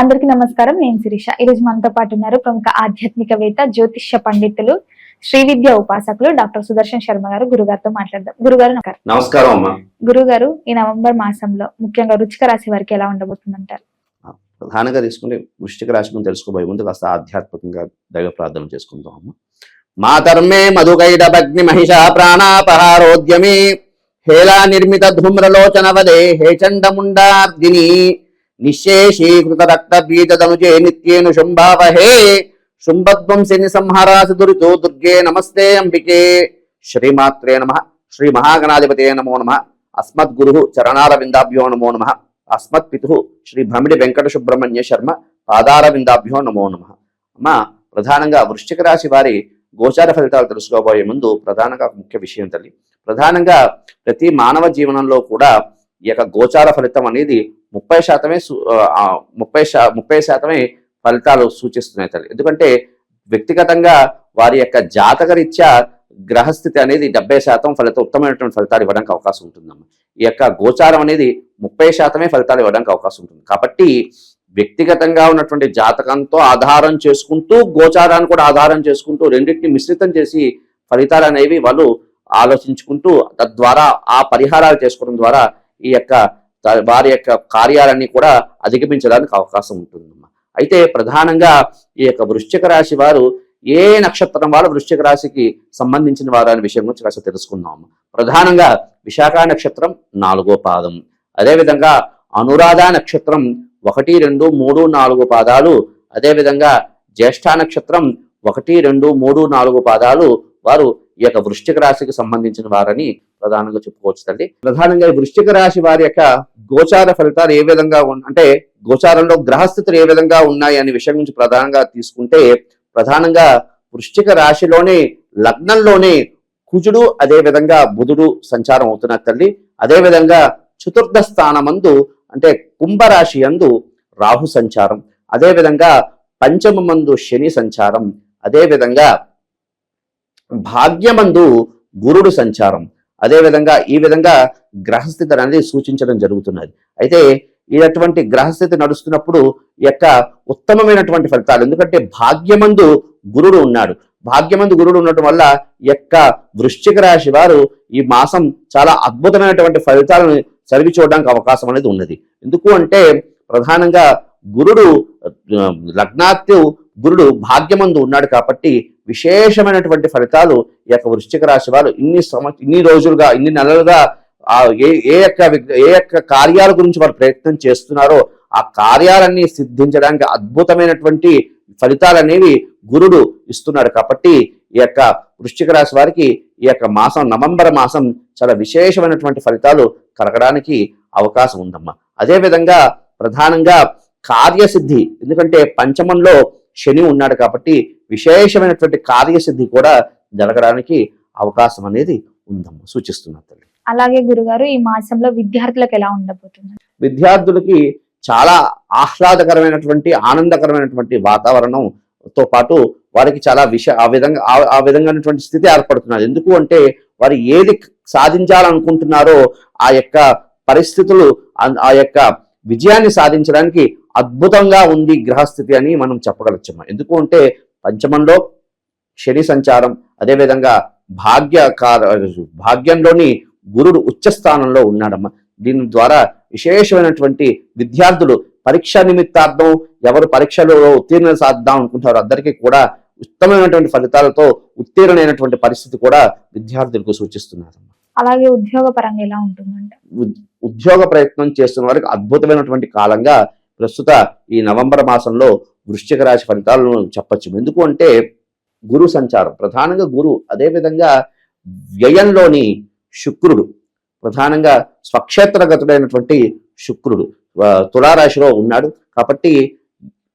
అందరికీ నమస్కారం. నేను శిరీష. ఈ రోజు మనతో పాటు ఉన్నారు ప్రముఖ ఆధ్యాత్మికవేత్త జ్యోతిష్య పండితులు శ్రీ విద్య ఉపాసకులు డాక్టర్ సుదర్శన్ శర్మ గారు. గురుగారితో మాట్లాడదాం. గురుగారు నమస్కారం. అమ్మా. గురుగారు ఈ నవంబర్ మాసంలో ముఖ్యంగా రుచిక రాశి వారికి ఎలా ఉండబోతుందంటారు? ప్రధానంగా తీసుకుంటే వృష్టిక రాశి గురించి తెలుసుకోబోయే ముందు కాస్త ఆధ్యాత్మికంగా దైవ ప్రార్థన చేసుకుందాం అమ్మ. మాతర్మే మధుకైడభగ్ని మహిష ప్రాణాపహారోద్యమే. హేళా నిర్మిత ధూమ్రలోచన వదే హే చండముండార్దిని నిశేషీకృత రక్త బీజదనుజే నిత్యేను శుంభావహే శుంభధ్వంసిని సంహారాసి దురితో దుర్గే నమస్తే అంబికే శ్రీమాత్రే నమ శ్రీ మహాగణాధిపతే నమో నమ అస్మద్గురు చరణారవిందాభ్యో నమో నమ అస్మత్ పితు శ్రీ భమిడి వెంకట సుబ్రహ్మణ్య శర్మ పాదారవిందాభ్యో నమో నమ అమ్మ ప్రధానంగా వృశ్చిక రాశి వారి గోచార ఫలితాలు తెలుసుకోబోయే ముందు ప్రధానంగా ముఖ్య విషయం తల్లి. ప్రధానంగా ప్రతి మానవ జీవనంలో కూడా ఈ యొక్క గోచార ఫలితం అనేది ముప్పై శాతమే ముప్పై శా ముప్పై శాతమే ఫలితాలు సూచిస్తున్నాయి తల్లి. ఎందుకంటే వ్యక్తిగతంగా వారి యొక్క జాతకరీత్యా గ్రహస్థితి అనేది డెబ్బై శాతం ఫలితం ఉత్తమమైనటువంటి ఫలితాలు ఇవ్వడానికి అవకాశం ఉంటుందమ్మ. ఈ యొక్క గోచారం అనేది ముప్పై శాతమే ఫలితాలు ఇవ్వడానికి అవకాశం ఉంటుంది. కాబట్టి వ్యక్తిగతంగా ఉన్నటువంటి జాతకంతో ఆధారం చేసుకుంటూ గోచారాన్ని కూడా ఆధారం చేసుకుంటూ రెండింటిని మిశ్రితం చేసి ఫలితాలు అనేవి వాళ్ళు ఆలోచించుకుంటూ తద్వారా ఆ పరిహారాలు చేసుకోవడం ద్వారా ఈ యొక్క వారి యొక్క కార్యాలన్నీ కూడా అధిగమించడానికి అవకాశం ఉంటుందమ్మా. అయితే ప్రధానంగా ఈ యొక్క వృశ్చిక రాశి వారు ఏ నక్షత్రం వాళ్ళు వృశ్చిక రాశికి సంబంధించిన వారు అనే విషయం గురించి కాస్త తెలుసుకుందాం ప్రధానంగా విశాఖ నక్షత్రం నాలుగో పాదం. అదేవిధంగా అనురాధ నక్షత్రం ఒకటి రెండు మూడు నాలుగు పాదాలు. అదేవిధంగా జ్యేష్ఠ నక్షత్రం ఒకటి రెండు మూడు నాలుగు పాదాలు. వారు ఈ యొక్క వృశ్చిక రాశికి సంబంధించిన వారని ప్రధానంగా చెప్పుకోవచ్చు తల్లి ప్రధానంగా ఈ వృశ్చిక రాశి వారి యొక్క గోచార ఫలితాలు ఏ విధంగా అంటే గోచారంలో గ్రహస్థితులు ఏ విధంగా ఉన్నాయి అనే విషయం గురించి ప్రధానంగా తీసుకుంటే ప్రధానంగా వృశ్చిక రాశిలోనే లగ్నంలోనే కుజుడు అదే విధంగా బుధుడు సంచారం అవుతున్నారు తల్లి. అదే విధంగా చతుర్థ స్థానమందు అంటే కుంభరాశి యందు రాహు సంచారం. అదే విధంగా పంచమమందు శని సంచారం. అదే విధంగా భాగ్యమందు గురుడు సంచారం. అదేవిధంగా ఈ విధంగా గ్రహస్థితి అనేది సూచించడం జరుగుతున్నది. అయితే ఈ అటువంటి గ్రహస్థితి నడుస్తున్నప్పుడు ఈ యొక్క ఉత్తమమైనటువంటి ఫలితాలు ఎందుకంటే భాగ్యమందు గురుడు ఉన్నాడు. భాగ్యమందు గురుడు ఉండటం వల్ల ఈ యొక్క వృశ్చిక రాశి వారు ఈ మాసం చాలా అద్భుతమైనటువంటి ఫలితాలను చదివి చూడడానికి అవకాశం అనేది ఉన్నది. ఎందుకు అంటే ప్రధానంగా గురుడు లగ్నాత్తు గురుడు భాగ్యమందు ఉన్నాడు కాబట్టి విశేషమైనటువంటి ఫలితాలు ఈ యొక్క వృశ్చిక రాశి వారు ఇన్ని సంవ ఇన్ని రోజులుగా ఇన్ని నెలలుగా ఏ ఏ యొక్క ఏ యొక్క కార్యాల గురించి వారు ప్రయత్నం చేస్తున్నారో ఆ కార్యాలన్నీ సిద్ధించడానికి అద్భుతమైనటువంటి ఫలితాలు అనేవి గురుడు ఇస్తున్నాడు కాబట్టి ఈ యొక్క వృశ్చిక రాశి వారికి ఈ యొక్క మాసం నవంబర్ మాసం చాలా విశేషమైనటువంటి ఫలితాలు కలగడానికి అవకాశం ఉందమ్మా. అదేవిధంగా ప్రధానంగా కార్యసిద్ధి ఎందుకంటే పంచమంలో శని ఉన్నాడు కాబట్టి విశేషమైనటువంటి కార్యసిద్ధి కూడా జరగడానికి అవకాశం అనేది ఉందమ్మా సూచిస్తున్నా తల్లి. అలాగే గురుగారు ఈ మాసంలో విద్యార్థులకు ఎలా ఉండబోతుంది? విద్యార్థులకి చాలా ఆహ్లాదకరమైనటువంటి ఆనందకరమైనటువంటి వాతావరణంతో పాటు వారికి చాలా విష ఆ విధంగా ఆ- విధంగానటువంటి స్థితి ఏర్పడుతున్నది. ఎందుకు అంటే వారు ఏది సాధించాలనుకుంటున్నారో ఆ యొక్క పరిస్థితులు ఆ- ఆ యొక్క విజయాన్ని సాధించడానికి అద్భుతంగా ఉంది గ్రహస్థితి అని మనం చెప్పగలచ్చమ్మా ఎందుకు అంటే పంచమంలో శని సంచారం అదేవిధంగా భాగ్య భాగ్యంలోని గురుడు ఉచ్చ స్థానంలో ఉన్నాడమ్మా. దీని ద్వారా విశేషమైనటువంటి విద్యార్థులు పరీక్ష నిమిత్తార్థం ఎవరు పరీక్షలో ఉత్తీర్ణ సాధిద్దాం అనుకుంటారో అందరికీ కూడా ఉత్తమమైనటువంటి ఫలితాలతో ఉత్తీర్ణమైనటువంటి పరిస్థితి కూడా విద్యార్థులకు సూచిస్తున్నారు అలాగే ఉద్యోగ పరంగా ఎలా ఉంటుందంట? ఉద్- ఉద్యోగ ప్రయత్నం చేస్తున్న వారికి అద్భుతమైనటువంటి కాలంగా ప్రస్తుత ఈ నవంబర్ మాసంలో వృశ్చిక రాశి ఫలితాలను చెప్పచ్చు. ఎందుకు అంటే గురు సంచారం. ప్రధానంగా గురు అదేవిధంగా వ్యయంలోని శుక్రుడు ప్రధానంగా స్వక్షేత్రగతుడైనటువంటి శుక్రుడు తులారాశిలో ఉన్నాడు. కాబట్టి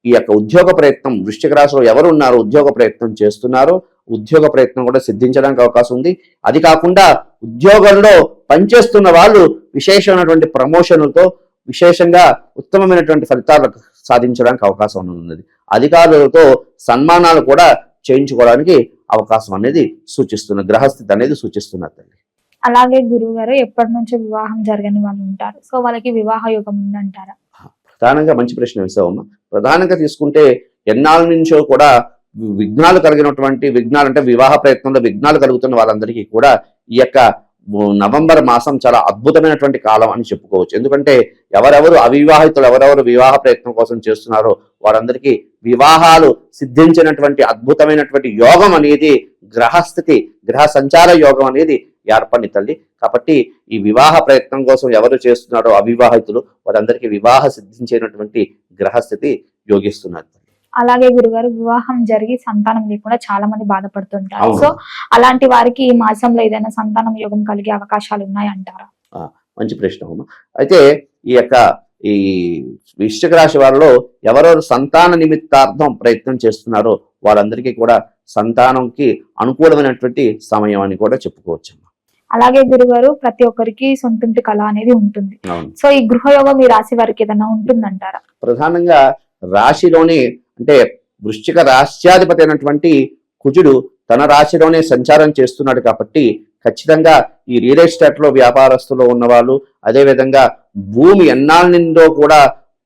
ఈ యొక్క ఉద్యోగ ప్రయత్నం వృశ్చిక రాశిలో ఎవరు ఉన్నారో ఉద్యోగ ప్రయత్నం చేస్తున్నారో ఉద్యోగ ప్రయత్నం కూడా సిద్ధించడానికి అవకాశం ఉంది. అది కాకుండా ఉద్యోగంలో పనిచేస్తున్న వాళ్ళు విశేషమైనటువంటి ప్రమోషన్లతో విశేషంగా ఉత్తమమైనటువంటి ఫలితాలకు సాధించడానికి అవకాశం ఉన్నది. అధికారులతో సన్మానాలు కూడా చేయించుకోవడానికి అవకాశం అనేది సూచిస్తున్న గ్రహస్థితి అనేది సూచిస్తున్నది తల్లి. అలాగే గురువు గారు ఎప్పటి నుంచో వివాహం జరగని వాళ్ళు ఉంటారు. సో వాళ్ళకి వివాహ యోగం ఉందంటారా? ప్రధానంగా మంచి ప్రశ్న వేసావమ్మా ప్రధానంగా తీసుకుంటే ఎన్నాళ్ళ నుంచో కూడా విఘ్నాలు కలిగినటువంటి విఘ్నాలు అంటే వివాహ ప్రయత్నంలో విఘ్నాలు కలుగుతున్న వాళ్ళందరికీ కూడా ఈ యొక్క నవంబర్ మాసం చాలా అద్భుతమైనటువంటి కాలం అని చెప్పుకోవచ్చు. ఎందుకంటే ఎవరెవరు అవివాహితులు ఎవరెవరు వివాహ ప్రయత్నం కోసం చేస్తున్నారో వారందరికీ వివాహాలు సిద్ధించినటువంటి అద్భుతమైనటువంటి యోగం అనేది గ్రహస్థితి గ్రహ సంచార యోగం అనేది ఏర్పడి తల్లి. కాబట్టి ఈ వివాహ ప్రయత్నం కోసం ఎవరు చేస్తున్నారో అవివాహితులు వారందరికీ వివాహ సిద్ధించేటటువంటి గ్రహస్థితి యోగిస్తున్నారు. అలాగే గురుగారు వివాహం జరిగి సంతానం లేకుండా చాలా మంది బాధపడుతుంటారు. సో అలాంటి వారికి ఈ మాసంలో ఏదైనా సంతానం యోగం కలిగే అవకాశాలు ఉన్నాయంటారా? మంచి ప్రశ్న అయితే ఈ యొక్క ఈ వృశ్చిక రాశి వారిలో ఎవరెవరు సంతాన నిమిత్తార్థం ప్రయత్నం చేస్తున్నారో వారందరికీ కూడా సంతానంకి అనుకూలమైనటువంటి సమయం అని కూడా చెప్పుకోవచ్చు అమ్మ. అలాగే గురుగారు ప్రతి ఒక్కరికి సొంతింటి కళ అనేది ఉంటుంది. సో ఈ గృహయోగం ఈ రాశి వారికి ఏదైనా ఉంటుందంటారా? ప్రధానంగా రాశిలోనే అంటే వృశ్చిక రాశ్యాధిపతి అయినటువంటి కుజుడు తన రాశిలోనే సంచారం చేస్తున్నాడు కాబట్టి ఖచ్చితంగా ఈ రియల్ ఎస్టేట్లో వ్యాపారస్తులు ఉన్నవాళ్ళు అదేవిధంగా భూమి ఎన్నాళ్ళ నిందో కూడా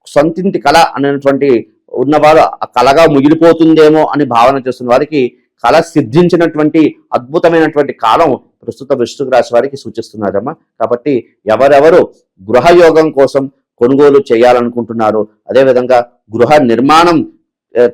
సొంతింటి కళ అనేటువంటి ఉన్నవారు ఆ కళగా ముగిలిపోతుందేమో అని భావన చేస్తున్న వారికి కళ సిద్ధించినటువంటి అద్భుతమైనటువంటి కాలం ప్రస్తుత వృశ్చిక రాశి వారికి సూచిస్తున్నారమ్మా. కాబట్టి ఎవరెవరు గృహయోగం కోసం కొనుగోలు చేయాలనుకుంటున్నారో. అదేవిధంగా గృహ నిర్మాణం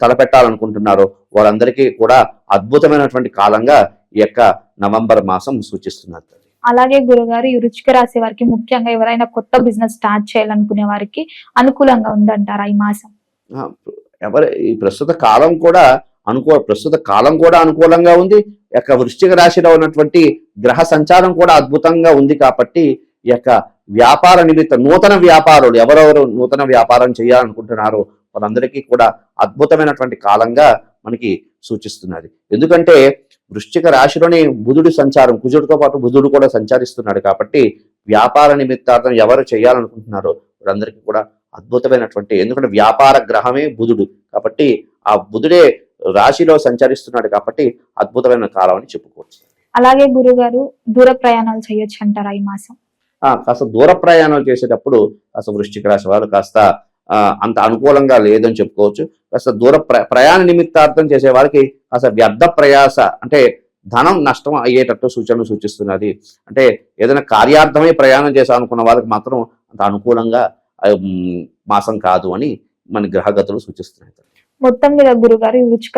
తలపెట్టాలనుకుంటున్నారో. వారందరికీ కూడా అద్భుతమైనటువంటి కాలంగా ఈ యొక్క నవంబర్ మాసం సూచిస్తున్నారు అలాగే గురుగారు ఈ వృచ్చిక రాశి వారికి ముఖ్యంగా ఎవరైనా కొత్త బిజినెస్ స్టార్ట్ చేయాలనుకునే వారికి అనుకూలంగా ఉందంటారా ఈ మాసం? ఎవరు ఈ ప్రస్తుత కాలం కూడా అనుకూ ప్రస్తుత కాలం కూడా అనుకూలంగా ఉంది. యొక్క వృశ్చిక రాశిలో ఉన్నటువంటి గ్రహ సంచారం కూడా అద్భుతంగా ఉంది కాబట్టి ఈ యొక్క వ్యాపార నిమిత్తం నూతన వ్యాపారులు ఎవరెవరు నూతన వ్యాపారం చేయాలనుకుంటున్నారో వాళ్ళందరికీ కూడా అద్భుతమైనటువంటి కాలంగా మనకి సూచిస్తున్నది. ఎందుకంటే వృశ్చిక రాశిలోని బుధుడి సంచారం కుజుడితో పాటు బుధుడు కూడా సంచరిస్తున్నాడు కాబట్టి వ్యాపార నిమిత్తార్థం ఎవరు చేయాలనుకుంటున్నారో వాళ్ళందరికీ కూడా అద్భుతమైనటువంటి ఎందుకంటే వ్యాపార గ్రహమే బుధుడు కాబట్టి ఆ బుధుడే రాశిలో సంచరిస్తున్నాడు కాబట్టి అద్భుతమైన కాలం అని చెప్పుకోవచ్చు. అలాగే గురుగారు దూర ప్రయాణాలు చేయొచ్చు అంటారా ఈ మాసం? కాస్త దూర ప్రయాణాలు చేసేటప్పుడు కాస్త వృష్టిక రాశి వారు కాస్త అంత అనుకూలంగా లేదని చెప్పుకోవచ్చు. కాస్త దూర ప్ర ప్రయాణ నిమిత్తార్థం చేసే వారికి కాస్త వ్యర్థ ప్రయాస అంటే ధనం నష్టం అయ్యేటట్టు సూచనలు సూచిస్తున్నది. అంటే ఏదైనా కార్యార్థమై ప్రయాణం చేశామనుకున్న వాళ్ళకి మాత్రం అంత అనుకూలంగా మాసం కాదు అని మన గ్రహగతులు సూచిస్తున్నాయి మొత్తం మీద గురుగారు ఈ వృచ్చిక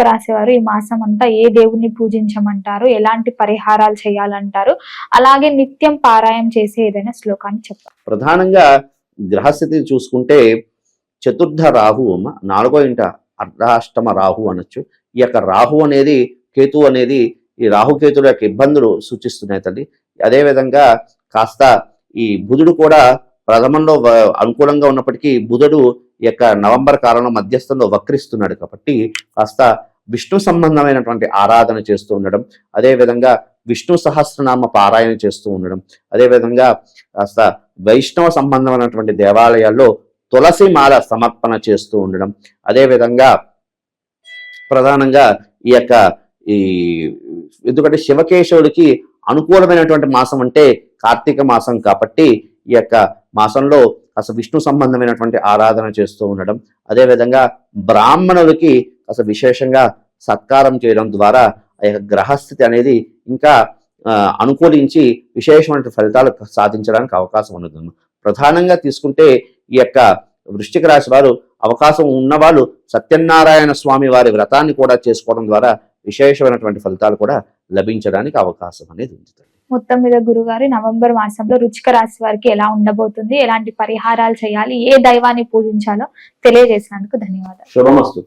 ఈ మాసం అంతా ఏ దేవుణ్ణి పూజించమంటారు? ఎలాంటి పరిహారాలు చేయాలంటారు? అలాగే నిత్యం పారాయం చేసే ఏదైనా శ్లోకాన్ని చెప్పారు ప్రధానంగా గ్రహస్థితి చూసుకుంటే చతుర్థ రాహు అమ్మ నాలుగో ఇంట అర్ధాష్టమ రాహు అనొచ్చు. ఈ యొక్క రాహు అనేది కేతు అనేది ఈ రాహుకేతుల యొక్క ఇబ్బందులు సూచిస్తున్నాయి తల్లి. అదేవిధంగా కాస్త ఈ బుధుడు కూడా ప్రథమంలో అనుకూలంగా ఉన్నప్పటికీ బుధుడు ఈ యొక్క నవంబర్ కాలంలో మధ్యస్థంలో వక్రిస్తున్నాడు కాబట్టి కాస్త విష్ణు సంబంధమైనటువంటి ఆరాధన చేస్తూ ఉండడం అదేవిధంగా విష్ణు సహస్రనామ పారాయణ చేస్తూ ఉండడం అదేవిధంగా కాస్త వైష్ణవ సంబంధమైనటువంటి దేవాలయాల్లో తులసి మాల సమర్పణ చేస్తూ ఉండడం అదేవిధంగా ప్రధానంగా ఈ యొక్క ఈ ఎందుకంటే శివకేశవుడికి అనుకూలమైనటువంటి మాసం అంటే కార్తీక మాసం కాబట్టి ఈ యొక్క మాసంలో అసలు విష్ణు సంబంధమైనటువంటి ఆరాధన చేస్తూ ఉండడం. అదేవిధంగా బ్రాహ్మణులకి అసలు విశేషంగా సత్కారం చేయడం ద్వారా ఆ యొక్క గ్రహస్థితి అనేది ఇంకా అనుకూలించి విశేషమైన ఫలితాలు సాధించడానికి అవకాశం ఉన్నది. ప్రధానంగా తీసుకుంటే ఈ యొక్క వృష్టిక రాశి వారు అవకాశం ఉన్నవాళ్ళు సత్యనారాయణ స్వామి వారి వ్రతాన్ని కూడా చేసుకోవడం ద్వారా విశేషమైనటువంటి ఫలితాలు కూడా లభించడానికి అవకాశం అనేది ఉంది. మొత్తం మీద గురుగారు నవంబర్ మాసంలో రుచిక రాశి వారికి ఎలా ఉండబోతుంది ఎలాంటి పరిహారాలు చేయాలి ఏ దైవాన్ని పూజించాలో తెలియజేసినందుకు ధన్యవాదాలు. శుభమస్తు